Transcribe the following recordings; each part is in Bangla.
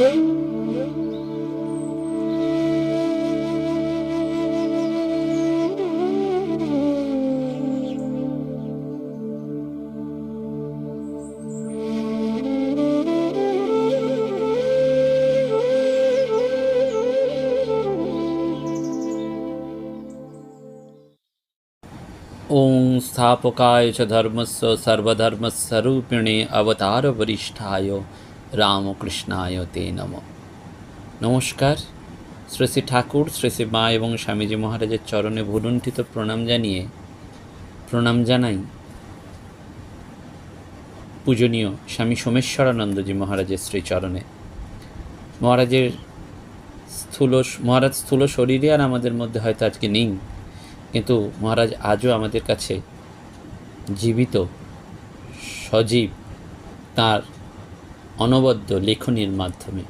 ઓમ સ્થાપકાય ચ ધર્મસ્વ સર્વધર્મસ્વરૂપિણે અવતાર વરિષ્ઠાય রামকৃষ্ণায় তে নম। নমস্কার। শ্রী শ্রী ঠাকুর, শ্রী শ্রী মা এবং স্বামীজি মহারাজের চরণে ভুলুণ্ঠিত প্রণাম জানিয়ে, প্রণাম জানাই পূজনীয় স্বামী সোমেশ্বরানন্দজি মহারাজের শ্রীচরণে। মহারাজের স্থূল, মহারাজ স্থূল শরীরে আর আমাদের মধ্যে হয়তো আজকে নেই, কিন্তু মহারাজ আজও আমাদের কাছে জীবিত, সজীব, তার অনবদ্য লেখনীর মাধ্যমে।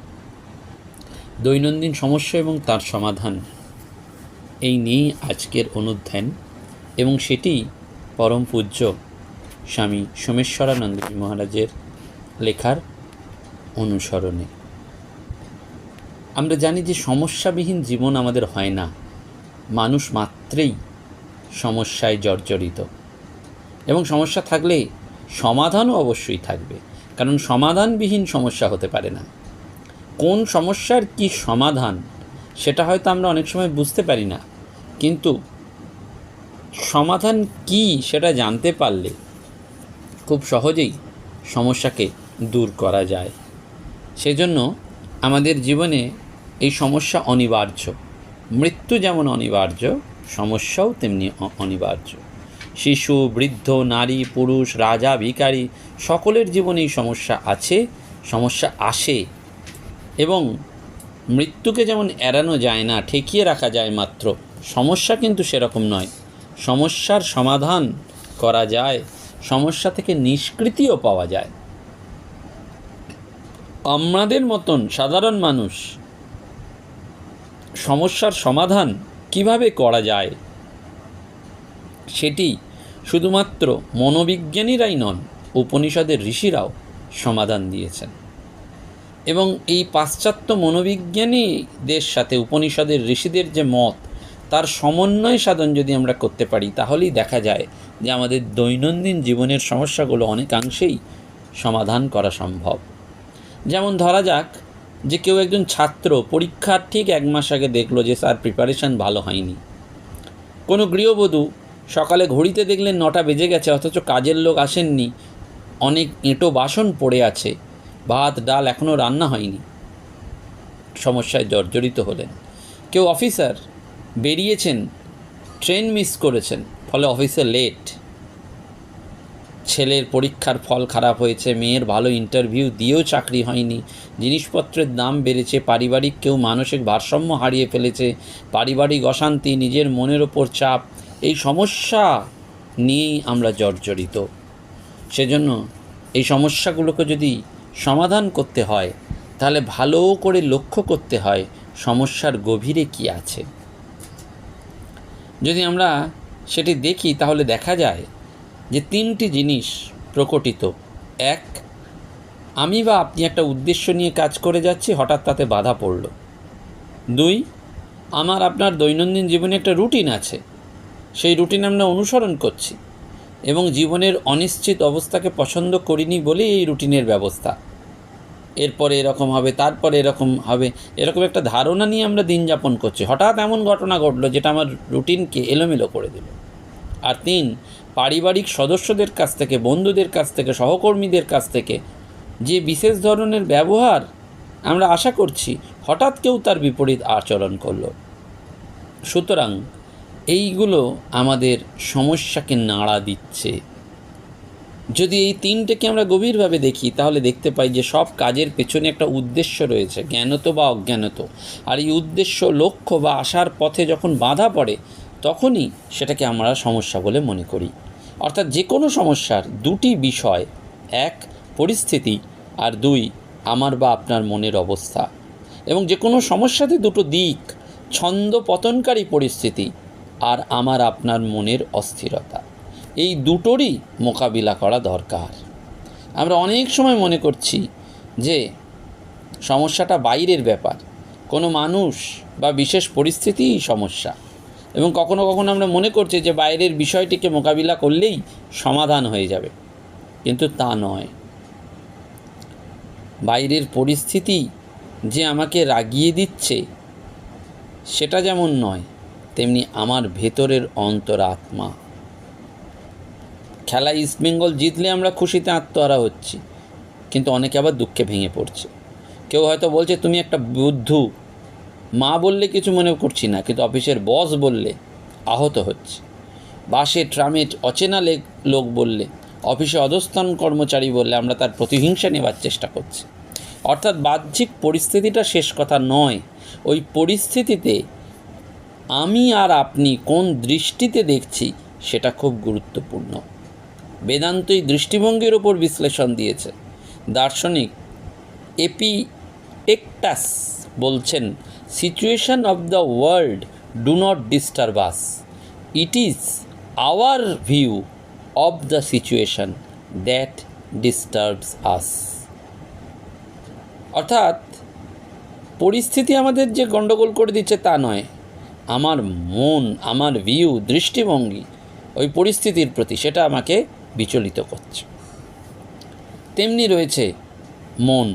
দৈনন্দিন সমস্যা এবং তার সমাধান। এই নিয়েই আজকের অনুধ্যান এবং সেটি পরম পূজ্য স্বামী সোমেশ্বরানন্দজি মহারাজের লেখার অনুসরণে। আমরা জানি যে সমস্যাবিহীন জীবন আমাদের হয় না। মানুষ মাত্রেই সমস্যায় জর্জরিত। এবং সমস্যা থাকলে সমাধানও অবশ্যই থাকবে। কারণ সমাধানবিহীন সমস্যা হতে পারে না। কোন সমস্যার কি সমাধান, সেটা হয়তো আমরা অনেক সময় বুঝতে পারি না। কিন্তু সমাধান কি সেটা জানতে পারলে খুব সহজেই সমস্যাকে দূর করা যায়। সেজন্য আমাদের জীবনে এই সমস্যা অনিবার্য। মৃত্যু যেমন অনিবার্য, সমস্যাও তেমনি অনিবার্য শিশু, বৃদ্ধ, নারী, পুরুষ, রাজা, ভিখারি, সকলের জীবনেই সমস্যা আছে, সমস্যা আসে। এবং মৃত্যুকে যেমন এড়ানো যায় না, ঠেকিয়ে রাখা যায় মাত্র, সমস্যা কিন্তু সেরকম নয়। সমস্যার সমাধান করা যায়, সমস্যা থেকে নিষ্কৃতিও পাওয়া যায়। আমাদের মতন সাধারণ মানুষ, সমস্যার সমাধান কীভাবে করা যায় সেটি শুধুমাত্র মনোবিজ্ঞানীরাই নন, উপনিষদের ঋষিরাও সমাধান দিয়েছেন। এবং এই পাশ্চাত্য মনোবিজ্ঞানীদের সাথে উপনিষদের ঋষিদের যে মত, তার সমন্বয় সাধন যদি আমরা করতে পারি, তাহলেই দেখা যায় যে আমাদের দৈনন্দিন জীবনের সমস্যাগুলো অনেকাংশেই সমাধান করা সম্ভব। যেমন ধরা যাক যে কেউ একজন ছাত্র পরীক্ষার ঠিক এক মাস আগে দেখল যে, স্যার প্রিপারেশান ভালো হয়নি। কোনো গৃহবধূ সকালে ঘড়িতে দেখলেন নটা বেজে গেছে, অথচ কাজের লোক আসেননি। অনেক এঁটো বাসন পড়ে আছে, ভাত, ডাল এখনও রান্না হয়নি। সমস্যায় জর্জরিত হলেন। কেউ অফিসার? বেরিয়েছেন। ট্রেন মিস করেছেন, ফলে অফিসে লেট। ছেলের পরীক্ষার ফল খারাপ হয়েছে, মেয়ের ভালো ইন্টারভিউ দিয়েও চাকরি হয়নি। জিনিসপত্রের দাম বেড়েছে, পারিবারিক কেউ মানসিক ভারসাম্য হারিয়ে ফেলেছে, পারিবারিক অশান্তি, নিজের মনের ওপর চাপ এই সমস্যা নিয়েই আমরা জর্জরিত। সেজন্য এই সমস্যাগুলোকে যদি সমাধান করতে হয়, তাহলে ভালো করে লক্ষ্য করতে হয় সমস্যার গভীরে কি আছে। যদি আমরা সেটি দেখি, তাহলে দেখা যায় যে তিনটি জিনিস প্রকটিত। এক, আমি বা আপনি একটা উদ্দেশ্য নিয়ে কাজ করে যাচ্ছি, হঠাৎ তাতে বাধা পড়ল। দুই, আমার আপনার দৈনন্দিন জীবনে একটা রুটিন আছে। সেই রুটিন আমরা অনুসরণ করছি এবং জীবনের অনিশ্চিত অবস্থাকে পছন্দ করিনি বলেই এই রুটিনের ব্যবস্থা। এরপরে এরকম হবে, তারপরে এরকম হবে, এরকম একটা ধারণা নিয়ে আমরা দিন যাপন করছি। হঠাৎ এমন ঘটনা ঘটলো যেটা আমার রুটিনকে এলোমেলো করে দিল। আর তিন, পারিবারিক সদস্যদের কাছ থেকে, বন্ধুদের কাছ থেকে, সহকর্মীদের কাছ থেকে যে বিশেষ ধরনের ব্যবহার আমরা আশা করছি, হঠাৎ কেউ তার বিপরীত আচরণ করল। সুতরাং এইগুলো আমাদের সমস্যাকে নাড়া দিচ্ছে। যদি এই তিনটেকে আমরা গভীরভাবে দেখি, তাহলে দেখতে পাই যে সব কাজের পেছনে একটা উদ্দেশ্য রয়েছে, জ্ঞানত বা অজ্ঞানত। আর এই উদ্দেশ্য, লক্ষ্য বা আসার পথে যখন বাধা পড়ে, তখনই সেটাকে আমরা সমস্যা বলে মনে করি। অর্থাৎ যে কোনো সমস্যার দুটি বিষয়, এক, পরিস্থিতি, আর দুই, আমার বা আপনার মনের অবস্থা। এবং যে কোনো সমস্যাতে দুটো দিক, ছন্দ পতনকারী পরিস্থিতি আর আমার আপনার মনের অস্থিরতা। এই দুটোরই মোকাবিলা করা দরকার। আমরা অনেক সময় মনে করছি যে সমস্যাটা বাইরের ব্যাপার। কোনো মানুষ বা বিশেষ পরিস্থিতিই সমস্যা। এবং কখনো কখনো আমরা মনে করছি যে বাইরের বিষয়টিকে মোকাবিলা করলেই সমাধান হয়ে যাবে। কিন্তু তা নয়। বাইরের পরিস্থিতি যে আমাকে রাগিয়ে দিচ্ছে, সেটা যেমন নয় তেমনি আমার ভেতরের অন্তর অন্তরাত্মা খেলা ইস্টবেঙ্গল জিতলে আমরা খুশিতে আত্মহারা হচ্ছি, কিন্তু অনেকে আবার দুঃখে ভেঙে পড়ছে। কেউ হয়তো বলছে, তুমি একটা বুদ্ধু। মা বললে কিছু মনে করছি না, কিন্তু অফিসের বস বললে আহত হচ্ছে। বাসে, ট্রামে অচেনা লোক বললে, অফিসে অধস্থান কর্মচারী বললে আমরা তার প্রতিহিংসা নেবার চেষ্টা করছি। অর্থাৎ বাহ্যিক পরিস্থিতিটা শেষ কথা নয়। ওই পরিস্থিতিতে আমি আর আপনি কোন দৃষ্টিতে দেখছি সেটা খুব গুরুত্বপূর্ণ। বেদান্ত এই দৃষ্টিভঙ্গির ওপর বিশ্লেষণ দিয়েছে। দার্শনিক এপি টেকটাস বলছেন, situation of the world do not disturb us. It is our view of the situation that disturbs us. অর্থাৎ, পরিস্থিতি আমাদের যে গণ্ডগোল করে দিচ্ছে তা নয়। আমার মন, আমার ভিউ দৃষ্টিভঙ্গি, ওই পরিস্থিতির প্রতি সেটা আমাকে বিচলিত করছে। তেমনি রয়েছে মন।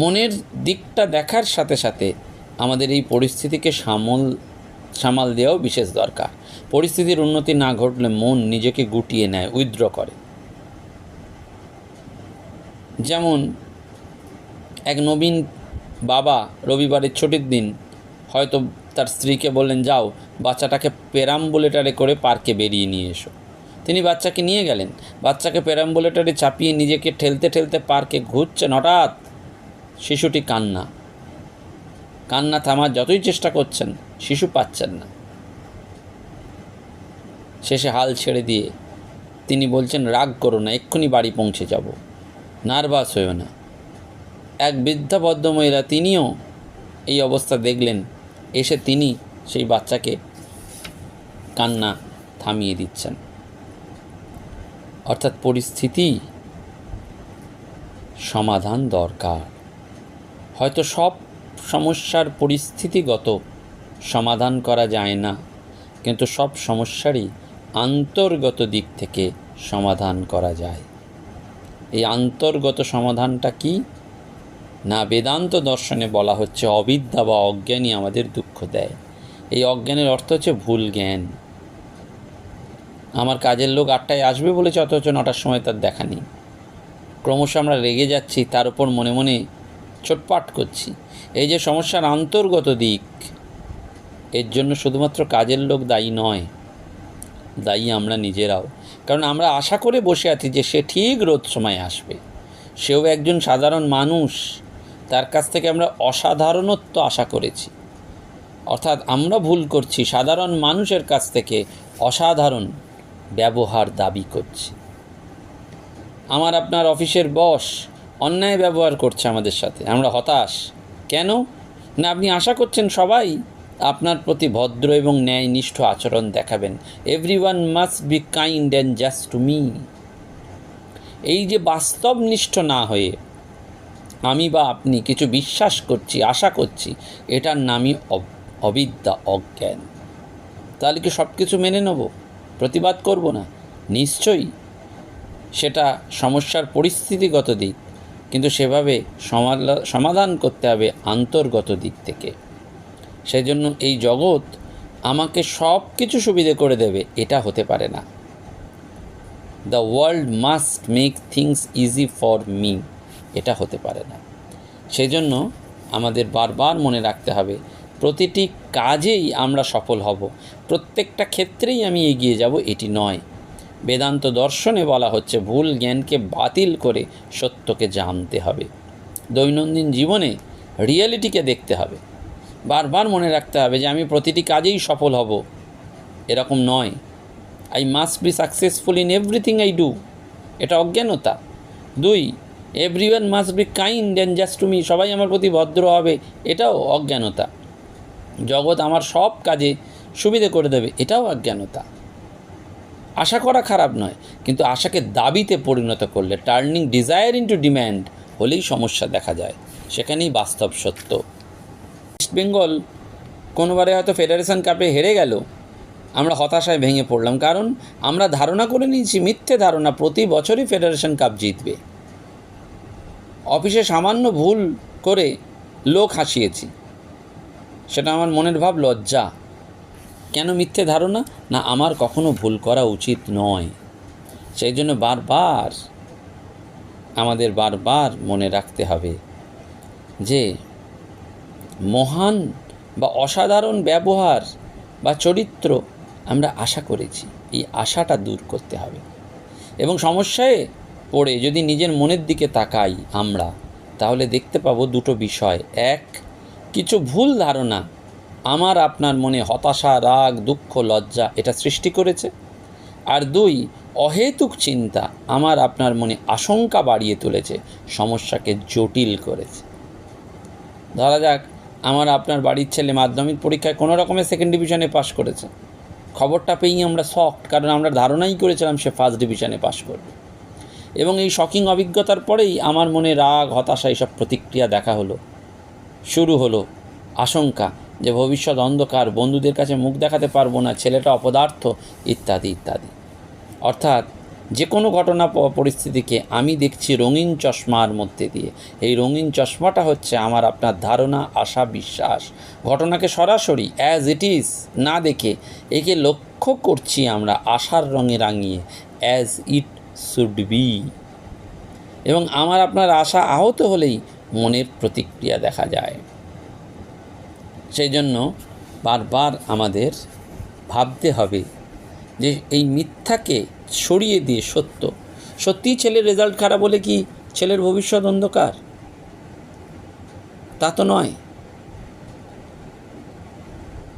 মনের দিকটা দেখার সাথে সাথে আমাদের এই পরিস্থিতিকে সামল, সামাল দেওয়াও বিশেষ দরকার। পরিস্থিতির উন্নতি না ঘটলে মন নিজেকে গুটিয়ে নেয়, উইথড্র করে। যেমন এক নবীন বাবা রবিবারের ছুটির দিন হয়তো তার স্ত্রীকে বললেন, যাও, বাচ্চাটাকে পেরাম্বুলেটারে করে পার্কে বেরিয়ে নিয়ে এসো। তিনি বাচ্চাকে নিয়ে গেলেন। বাচ্চাকে পেরাম্বুলেটারে চাপিয়ে নিজেকে ঠেলতে ঠেলতে পার্কে ঘুরছেন। হঠাৎ শিশুটি কান্না। কান্না থামার যতই চেষ্টা করছেন, শিশু পাচ্ছেন না। শেষে হাল ছেড়ে দিয়ে তিনি বলছেন, রাগ করো না, এক্ষুনি বাড়ি পৌঁছে যাব। নার্ভাস হয়েও না। এক বৃদ্ধা ভদ্রমহিলা তিনিও এই অবস্থা দেখলেন। এসে তিনি সেই বাচ্চাকে কান্না থামিয়ে দিচ্ছেন। অর্থাৎ পরিস্থিতি সমাধান দরকার। হয়তো সব সমস্যার পরিস্থিতিগত সমাধান করা যায় না, কিন্তু সব সমস্যারই আন্তর্গত দিক থেকে সমাধান করা যায়। এই আন্তর্গত সমাধানটা কি? না বেদান্ত দর্শনে বলা হচ্ছে অবিদ্যা বা অজ্ঞানই আমাদের দুঃখ দেয়। এই অজ্ঞানের অর্থ হচ্ছে ভুল জ্ঞান। আমার কাজের লোক আটটায় আসবে বলেছে, অথচ নটার সময় তার দেখা নেই। ক্রমশ আমরা রেগে যাচ্ছি, তার উপর মনে মনে ছোটপাট করছি। এই যে সমস্যার আন্তর্গত দিক, এর জন্য শুধুমাত্র কাজের লোক দায়ী নয়, দায়ী আমরা নিজেরাও। কারণ আমরা আশা করে বসে আছি যে সে ঠিক রোদ সময় আসবে। সেও একজন সাধারণ মানুষ। তার কাছ থেকে আমরা অসাধারণত্ব আশা করেছি। অর্থাৎ আমরা ভুল করছি, সাধারণ মানুষের কাছ থেকে অসাধারণ ব্যবহার দাবি করছি। আমার আপনার অফিসের বস অন্যায় ব্যবহার করছে আমাদের সাথে। আমরা হতাশ। কেন? না, আপনি আশা করছেন সবাই আপনার প্রতি ভদ্র এবং ন্যায়নিষ্ঠ আচরণ দেখাবেন। Everyone must be kind and just to me এই যে বাস্তবনিষ্ঠ না হয়ে আমি বা আপনি কিছু বিশ্বাস করছি, আশা করছি, এটার নামই অব- অবিদ্যা অজ্ঞান। তাহলে কি সব কিছু মেনে নেব? প্রতিবাদ করব না? নিশ্চয়ই। সেটা সমস্যার পরিস্থিতিগত দিক, কিন্তু সেভাবে সমাধান করতে হবে আন্তর্গত দিক থেকে। সেই জন্য এই জগৎ আমাকে সব কিছু সুবিধে করে দেবে, এটা হতে পারে না। The world must make things easy for me এটা হতে পারে না। সেই জন্য আমাদের বারবার মনে রাখতে হবে, প্রতিটি কাজেই আমরা সফল হব, প্রত্যেকটা ক্ষেত্রেই আমি এগিয়ে যাব এটি নয়। বেদান্ত দর্শনে বলা হচ্ছে, ভুল জ্ঞানকে বাতিল করে সত্যকে জানতে হবে। দৈনন্দিন জীবনে রিয়েলিটিকে দেখতে হবে। বারবার মনে রাখতে হবে যে আমি প্রতিটি কাজেই সফল হব। এরকম নয়। I must be successful in everything I do এটা অজ্ঞানতা। দুই everyone must be kind and just to me সবাই আমার প্রতি ভদ্র হবে। এটাও অজ্ঞানতা। জগৎ আমার সব কাজে সুবিধে করে দেবে। এটাও অজ্ঞানতা। আশা করা খারাপ নয়, কিন্তু আশাকে দাবিতে পরিণত করলে টার্নিং ডিজায়ার ইন্টু ডিম্যান্ড হলেই সমস্যা দেখা যায়। সেখানেই বাস্তব সত্য। ওয়েস্ট বেঙ্গল কোনোবারে হয়তো ফেডারেশন কাপে হেরে গেল। আমরা হতাশায় ভেঙে পড়লাম, কারণ আমরা ধারণা করে নিয়েছি, মিথ্যে ধারণা প্রতি বছরই ফেডারেশন কাপ জিতবে। অফিসে সামান্য ভুল করে লোক হাসিয়েছি। সেটা আমার মনের ভাব লজ্জা। কেন মিথ্যে ধারণা? না, আমার কখনো ভুল করা উচিত নয়। সেই জন্য বারবার আমাদের বারবার মনে রাখতে হবে যে, মহান বা অসাধারণ ব্যবহার বা চরিত্র আমরা আশা করেছি। এই আশাটা দূর করতে হবে। এবং সমস্যায় পড়ে যদি নিজের মনের দিকে তাকাই আমরা, তাহলে দেখতে পাবো দুটো বিষয়। এক, কিছু ভুল ধারণা। আমার আপনার মনে হতাশা, রাগ, দুঃখ, লজ্জা এটা সৃষ্টি করেছে। আর দুই, অহেতুক চিন্তা আমার আপনার মনে আশঙ্কা বাড়িয়ে তুলেছে, সমস্যাকে জটিল করেছে। ধরা যাক, আমার আপনার বাড়ির ছেলে মাধ্যমিক পরীক্ষায় কোনো রকমের সেকেন্ড ডিভিশনে পাশ করেছে। খবরটা পেয়েই আমরা শকড কারণ আমরা ধারণাই করেছিলাম সে ফার্স্ট ডিভিশনে পাশ করবে। এবং এই শকিং অভিজ্ঞতার পরেই আমার মনে রাগ, হতাশা এইসব প্রতিক্রিয়া দেখা হলো। শুরু হলো আশঙ্কা যে ভবিষ্যৎ অন্ধকার, বন্ধুদের কাছে মুখ দেখাতে পারব না, ছেলেটা অপদার্থ, ইত্যাদি ইত্যাদি। অর্থাৎ যে কোনো ঘটনা পরিস্থিতিকে আমি দেখছি রঙিন চশমার মধ্যে দিয়ে। এই রঙিন চশমাটা হচ্ছে আমার আপনার ধারণা, আশা, বিশ্বাস। ঘটনাকে সরাসরি অ্যাজ ইট ইজ না দেখে একে লক্ষ্য করছি আমরা আশার রঙে রাঙিয়ে অ্যাজ ইট শুড বি এবং আমার আপনার আশা আহত হলেই মনের প্রতিক্রিয়া দেখা যায়। সেই জন্য বারবার আমাদের ভাবতে হবে যে এই মিথ্যাকে সরিয়ে দিয়ে সত্য। সত্যিই ছেলের রেজাল্ট খারাপ হলে কি ছেলের ভবিষ্যৎ অন্ধকার? তা তো নয়।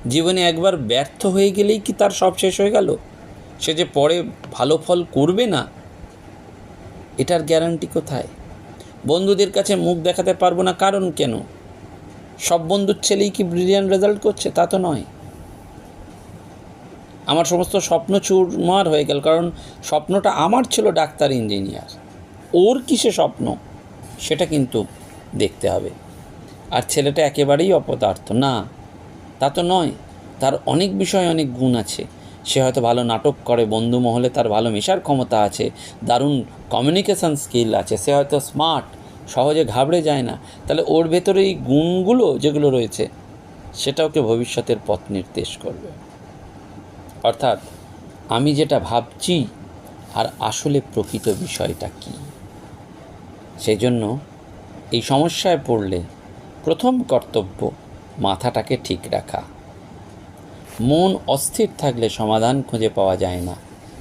জীবনে একবার ব্যর্থ হয়ে গেলেই কি তার সব শেষ হয়ে গেল? সে যে পরে ভালো ফল করবে না এটার গ্যারান্টি কোথায়? বন্ধুদের কাছে মুখ দেখাতে পারব না কারণ কেন? সব বন্ধুর ছেলেই কি ব্রিলিয়ান রেজাল্ট করছে তা তো নয়। আমার সমস্ত স্বপ্ন চুরমার হয়ে গেল কারণ স্বপ্নটা আমার ছিল ডাক্তার ইঞ্জিনিয়ার ওর কিসে স্বপ্ন? সেটা কিন্তু দেখতে হবে। আর ছেলেটা একেবারেই অপদার্থ। না, তা তো নয়। তার অনেক বিষয়ে অনেক গুণ আছে। সে হয়তো ভালো নাটক করে, বন্ধু মহলে তার ভালো মেশার ক্ষমতা আছে, দারুণ কমিউনিকেশান স্কিল আছে, সে হয়তো স্মার্ট সহজে ঘাবড়ে যায় না। তাহলে ওর ভেতরে এই গুণগুলো যেগুলো রয়েছে সেটা ওকে ভবিষ্যতের পথ নির্দেশ করবে। অর্থাৎ আমি যেটা ভাবছি, আর আসলে প্রকৃত বিষয়টা কী? সেই জন্য এই সমস্যায় পড়লে প্রথম কর্তব্য মাথাটাকে ঠিক রাখা। মন অস্থির থাকলে সমাধান খুঁজে পাওয়া যায় না,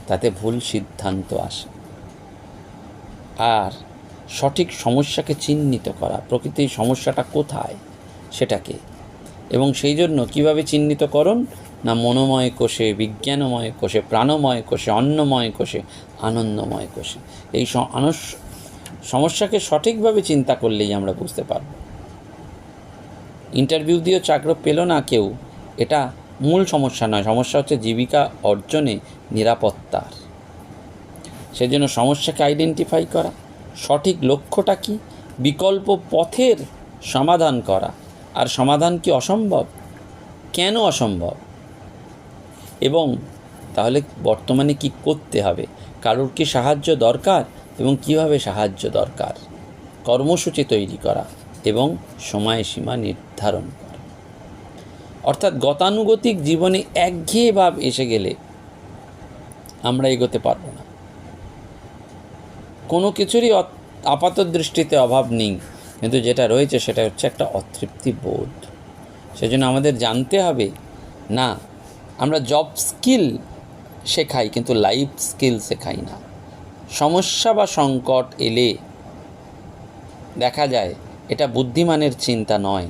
তাতে ভুল সিদ্ধান্ত আসে। আর সঠিক সমস্যাকে চিহ্নিত করা, প্রকৃতির সমস্যাটা কোথায়, সেটাকে, এবং সেই জন্য কীভাবে চিহ্নিতকরণ না মনোময় কোষে, বিজ্ঞানময় কোষে, প্রাণময় কোষে, অন্নময় কোষে, আনন্দময় কোষে। এই সমস্যাকে সঠিকভাবে চিন্তা করলেই আমরা বুঝতে পারব। ইন্টারভিউ দিয়েও চাকরি পেল না কেউ, এটা মূল সমস্যা নয়, সমস্যা হচ্ছে জীবিকা অর্জনে নিরাপত্তার। সেজন্য সমস্যাকে আইডেন্টিফাই করা, সঠিক লক্ষ্যটা কি, বিকল্প পথের সমাধান করা, আর সমাধান কি অসম্ভব, কেন অসম্ভব, এবং তাহলে বর্তমানে কি করতে হবে, কারোর কি সাহায্য দরকার, এবং কীভাবে সাহায্য দরকার, কর্মসূচি তৈরি করা, এবং সময়সীমা নির্ধারণ অর্থাৎ গতানুগতিক জীবনে একঘেয়ে ভাব এসে গেলে আমরা এগোতে পারব না। কোনো কিছুরই আপাত দৃষ্টিতে অভাব নেই, কিন্তু যেটা রয়েছে সেটা হচ্ছে একটা অতৃপ্তি বোধ। সেজন্য আমাদের জানতে হবে, না, আমরা জব স্কিল শেখাই, কিন্তু লাইফ স্কিল শেখাই না। সমস্যা বা সংকট এলে দেখা যায় এটা বুদ্ধিমানের চিন্তা নয়।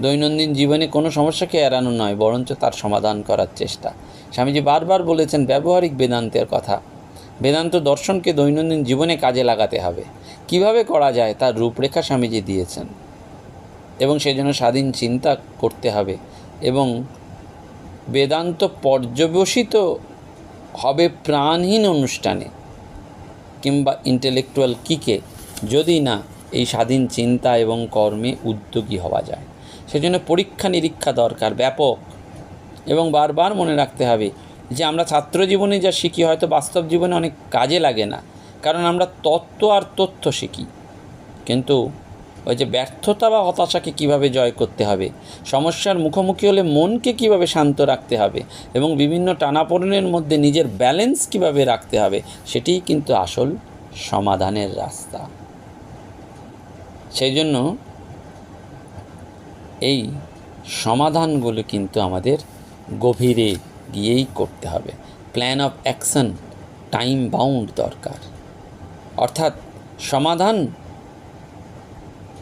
দৈনন্দিন জীবনে কোনো সমস্যাকে এড়ানো নয়, বরঞ্চ তার সমাধান করার চেষ্টা। স্বামীজি বারবার বলেছেন, ব্যবহারিক বেদান্তের কথা। বেদান্ত দর্শনকে দৈনন্দিন জীবনে কাজে লাগাতে হবে। কীভাবে করা যায় তার রূপরেখা স্বামীজি দিয়েছেন। এবং সেই জন্য স্বাধীন চিন্তা করতে হবে। এবং বেদান্ত পর্যবসিত হবে প্রাণহীন অনুষ্ঠানে কিংবা ইন্টেলেকচুয়াল কিকে যদি না এই স্বাধীন চিন্তা এবং কর্মে উদ্যোগী হওয়া যায়। সেজন্য পরীক্ষা নিরীক্ষা দরকার, ব্যাপক। এবং বারবার মনে রাখতে হবে যে আমরা ছাত্র জীবনে যা শিখি হয়তো বাস্তব জীবনে অনেক কাজে লাগে না। কারণ আমরা তত্ত্ব আর তথ্য শিখি। কিন্তু ওই যে ব্যর্থতা বা হতাশাকে কীভাবে জয় করতে হবে, সমস্যার মুখোমুখি হলে মনকে কীভাবে শান্ত রাখতে হবে এবং বিভিন্ন টানাপোড়েনের মধ্যে নিজের ব্যালেন্স কীভাবে রাখতে হবে, সেটিই কিন্তু আসল সমাধানের রাস্তা। সেই জন্য এই সমাধানগুলো কিন্তু আমাদের গভীরে গিয়েই করতে হবে। Plan of action time bound দরকার। অর্থাৎ সমাধান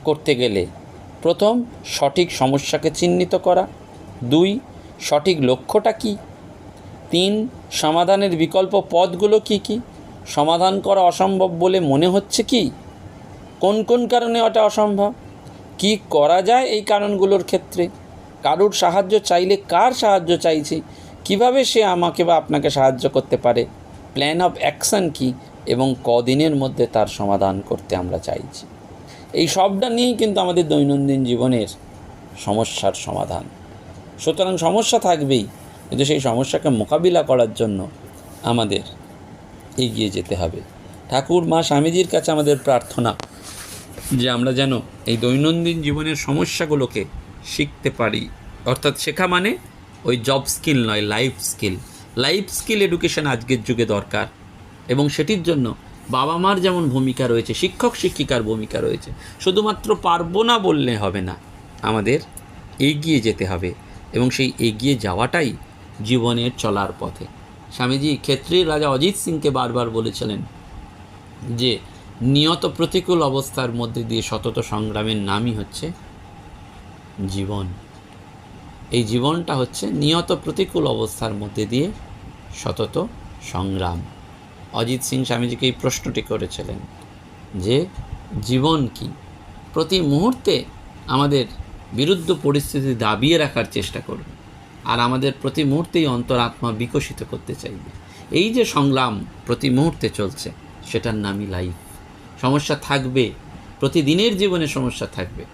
করতে গেলে প্রথম সঠিক সমস্যাকে চিহ্নিত করা। দুই, সঠিক লক্ষ্যটা কী? তিন, সমাধানের বিকল্প পথগুলো কি কি? সমাধান করা অসম্ভব বলে মনে হচ্ছে কি? কোন কোন কারণে ওটা অসম্ভব? কি করা যায় এই কারণগুলোর ক্ষেত্রে? কারুর সাহায্য চাইলে কার সাহায্য চাইছি? কীভাবে সে আমাকে বা আপনাকে সাহায্য করতে পারে? প্ল্যান অফ অ্যাকশন কি? এবং কদিনের মধ্যে তার সমাধান করতে আমরা চাইছি। এই সবটা নিয়েই কিন্তু আমাদের দৈনন্দিন জীবনের সমস্যার সমাধান। সুতরাং সমস্যা থাকবেই, কিন্তু সেই সমস্যাকে মোকাবিলা করার জন্য আমাদের এগিয়ে যেতে হবে। ঠাকুর, মা, স্বামীজির কাছে আমাদের প্রার্থনা যে আমরা যেন এই দৈনন্দিন জীবনের সমস্যাগুলোকে শিখতে পারি। অর্থাৎ শেখা মানে ওই জব স্কিল নয় life skill life skill education আজকের যুগে দরকার এবং সেটির জন্য বাবা মার যেমন ভূমিকা রয়েছে, শিক্ষক শিক্ষিকার ভূমিকা রয়েছে, শুধুমাত্র পারব না বললে হবে না। আমাদের এগিয়ে যেতে হবে এবং সেই এগিয়ে যাওয়াটাই জীবনের চলার পথে। স্বামীজি ক্ষেত্রীর রাজা অজিত সিংকে বারবার বলেছিলেন যে নিয়ত প্রতিকূল অবস্থার মধ্যে দিয়ে সতত সংগ্রামের নামই হচ্ছে জীবন। এই জীবনটা হচ্ছে নিয়ত প্রতিকূল অবস্থার মধ্যে দিয়ে সতত সংগ্রাম। অজিত সিং স্বামীজিকে এই প্রশ্নটি করেছিলেন যে, জীবন কি? প্রতি মুহূর্তে আমাদের বিরুদ্ধ পরিস্থিতি দাবিয়ে রাখার চেষ্টা করবে আর আমাদের প্রতি মুহূর্তেই অন্তরাত্মা বিকশিত করতে চাইবে। এই যে সংগ্রাম প্রতি মুহূর্তে চলছে, সেটার নামই লাইফ সমস্যা থাকবে। প্রতিদিনের জীবনে সমস্যা থাকবে।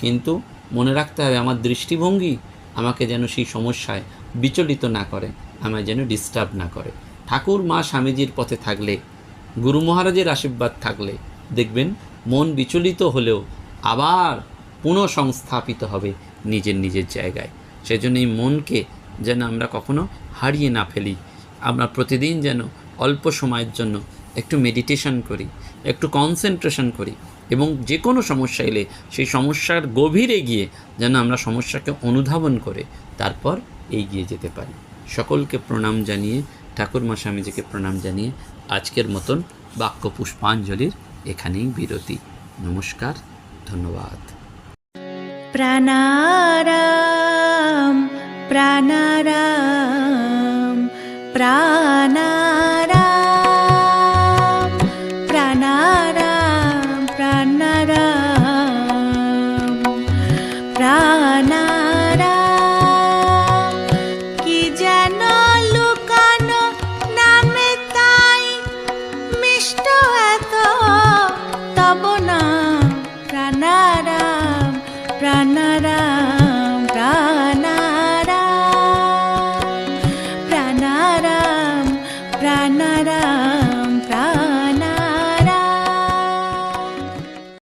কিন্তু মনে রাখতে হবে, আমার দৃষ্টিভঙ্গি আমাকে যেন সেই সমস্যায় বিচলিত না করে, আমায় যেন ডিস্টার্ব না করে। ঠাকুর, মা, স্বামীজির পথে থাকলে, গুরু মহারাজের আশীর্বাদ থাকলে, দেখবেন মন বিচলিত হলেও আবার পুনঃসংস্থাপিত হবে নিজের নিজের জায়গায়। সেজন্য এই মনকে যেন আমরা কখনো হারিয়ে না ফেলি। আমরা প্রতিদিন যেন অল্প সময়ের জন্য একটু মেডিটেশন করি। একটু কনসেন্ট্রেশন করি এবং যে কোনো সমস্যা এলে সেই সমস্যার গভীরে গিয়ে যেন আমরা সমস্যাকে অনুধাবন করে তারপর এগিয়ে যেতে পারি। সকলকে প্রণাম জানিয়ে, ঠাকুরমা স্বামীজিকে প্রণাম জানিয়ে আজকের মতন বাক্য পুষ্পাঞ্জলির এখানেই বিরতি। নমস্কার, ধন্যবাদ। প্রাণারাম প্রাণারাম প্রাণারাম।